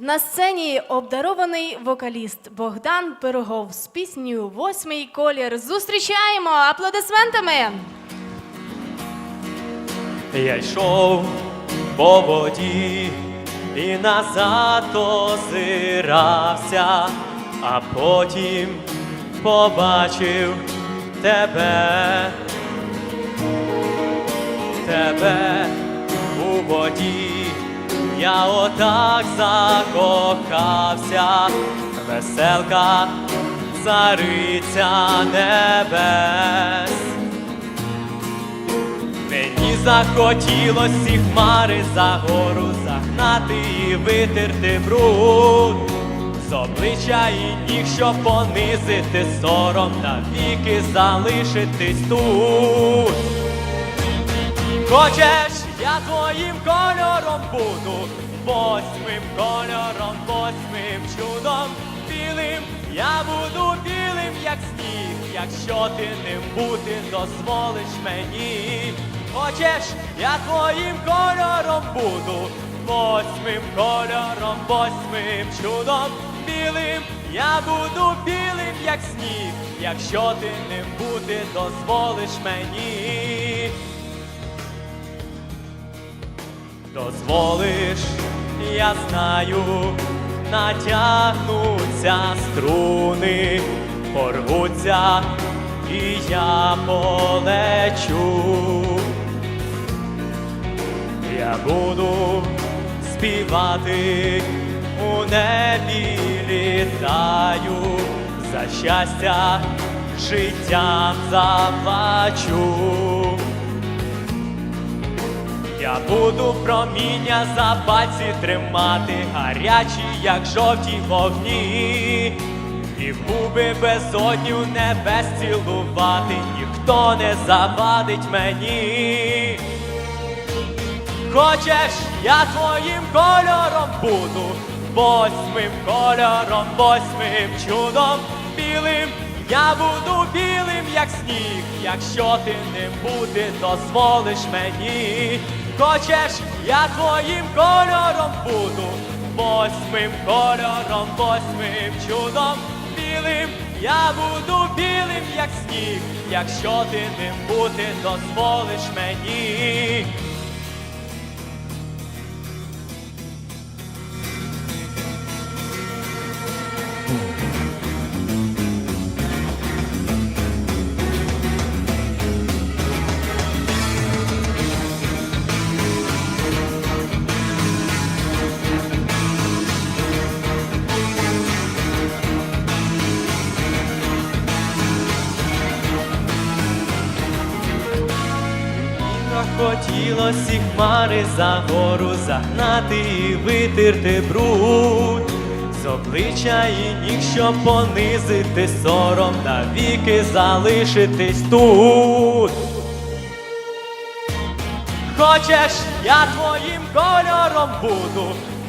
На сцені обдарований вокаліст Богдан Пирогов з піснею Восьмий колір. Зустрічаємо аплодисментами. Я йшов по воді і назад озирався, а потім побачив тебе, тебе у воді. Я отак закохався, веселка, цариця небес. Мені захотілось ці хмари за гору загнати і витерти бруд з обличчя і ніг, щоб понизити сором, навіки залишитись тут. Хочеш, твоїм кольором буду, восьмим кольором, восьмим чудом білим, я буду білим, як сніг, якщо ти ним бути дозволиш мені. Хочеш, я твоїм кольором буду, восьмим кольором, восьмим чудом білим, я буду білим, як сніг, якщо ти ним бути дозволиш мені. Дозволиш, я знаю, натягнуться струни, порвуться, і я полечу. Я буду співати у небі літаю, за щастя життям заплачу. Я буду проміння за пальці тримати, гарячі, як жовті вогні, і в губи безодню небес цілувати, ніхто не завадить мені. Хочеш, я твоїм кольором буду, восьмим кольором, восьмим чудом білим. Я буду білим, як сніг, якщо ти ним бути дозволиш мені. Хочеш, я твоїм кольором буду, восьмим кольором, восьмим чудом білим. Я буду білим, як сніг, якщо ти ним бути дозволиш мені. Хотілось і хмари за гору загнати і витерти бруд з обличчя і ніг, щоб понизити сором, навіки залишитись тут. Хочеш, я твоїм кольором буду,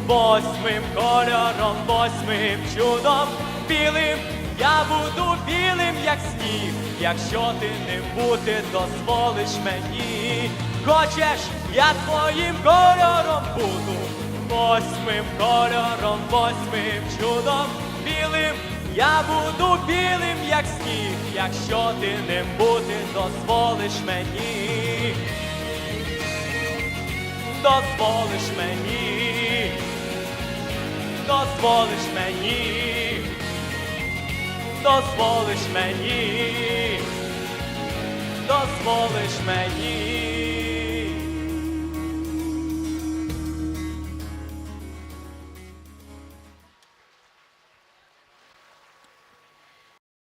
восьмим кольором, восьмим чудом білим. Я буду білим, як сніг, якщо ти ним бути дозволиш мені. Хочеш, я твоїм кольором буду, восьмим кольором, восьмим чудом білим. Я буду білим, як сніг, якщо ти ним бути дозволиш мені. Дозволиш мені, дозволиш мені, дозволиш мені, дозволиш мені.